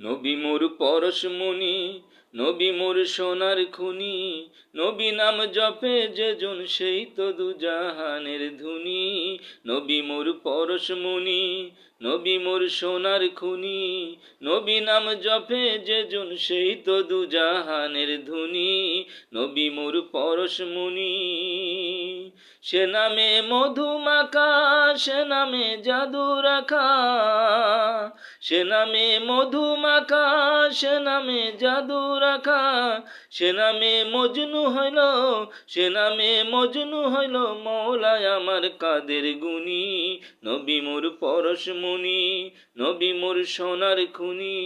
নবী মোর পরশমণি নবী মোর সোনার খুনি, নবী নাম জপে যে জন সেই তো দুজাহানের ধুনি, নবী মোর পরশমণি নবী মোর সোনার খুনি, নবী নাম জপে যে জন সেই তো দুজাহানের ধুনি। নবী মোর পরশ মুনি, সে নামে মধুমাকা সে নামে জাদু রাখা সে নামে মধুমাকা সে নামে জাদু রাখা সে নামে মজনু হইল, সে নামে মজনু হইল, মৌলায় আমার কাদের গুনি নবী মোর পরশমণি নবী মোর সোনার খুনি।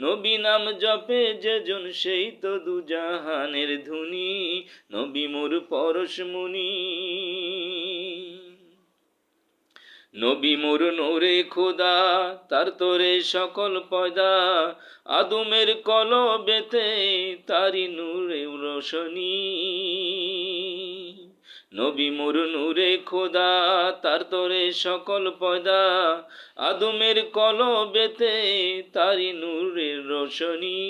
নবী নাম জপে যে জন সেই তো দুজাহানের ধুনি। নবী মোর পরশমণি নবী মোর নোরে খোদা, তার তোরে সকল পয়দা। আদমের কল বেতে তারি নূরে রোশনী। নবী মোর নূরে খোদা, তার তোরে সকল পয়দা। আদমের কল বেতে তারি নূরের রোশনী।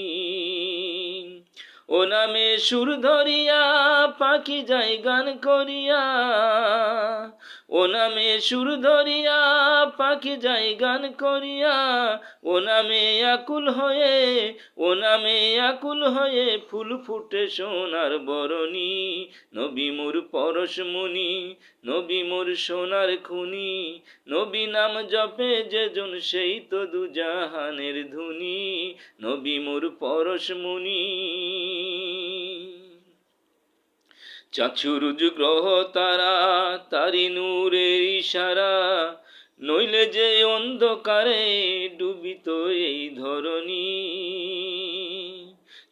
ও নামে সুর ধরিয়া, পাখি যাই গান করিয়া। ও নামে সুর ধরিয়া, পাখি যাই গান করিয়া, ও নামে আকুল হয়ে, ও নামে আকুল হয়ে ফুল ফুটে সোনার বরণী, নবী মোর পরশমণি নবী মোর সোনার খুনি, নবী নাম জপে যে জন সেই তো দুজাহানের ধুনি, নবী মোর পরশমণি চাচুরুজ গ্রহ তারা, তারি নূরের ইশারা। নইলে যে অন্ধকারে ডুবিত এই ধরণী।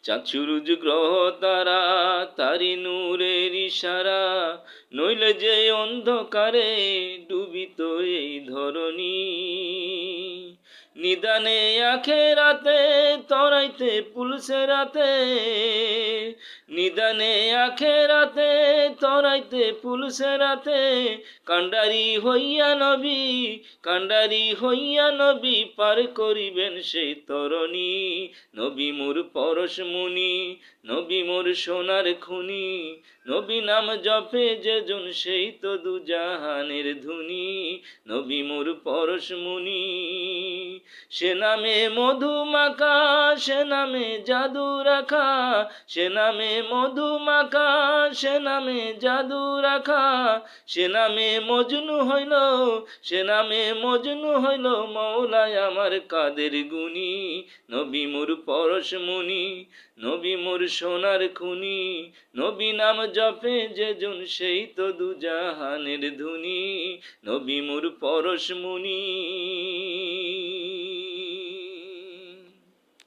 চাচুরুজ গ্রহ তারা, তারি নূরের ইশারা। নইলে যে অন্ধকারে ডুবিত এই ধরনী নিদানে আখে রাতে তরাইতে, পুলসে রাতে। নিদানে আখে রাতে তরাইতে, পুলসে রাতে কান্ডারি হইয়া নবী কান্ডারি হইয়া নবী পার করিবেন সেই তরণী। নবী মোর পরশমণি নবী মোর সোনার খুনি, নবী নাম জপে যে জন সেই তো দুজাহানের ধুনি। নবী মোর পরশমণি সে নামে মধুমাকা সে নামে জাদু রাখা সে নামে মধুমাকা সে নামে জাদু রাখা, সে নামে মজনু হইল, সে নামে মজনু হইল, মৌলায় আমার কাদের গুনি নবী মোর পরশমণি নবী মোর সোনার খুনি, নবী নাম জপে যে জন, সেই তো দুজাহানের ধুনি, নবী মোর পরশমণি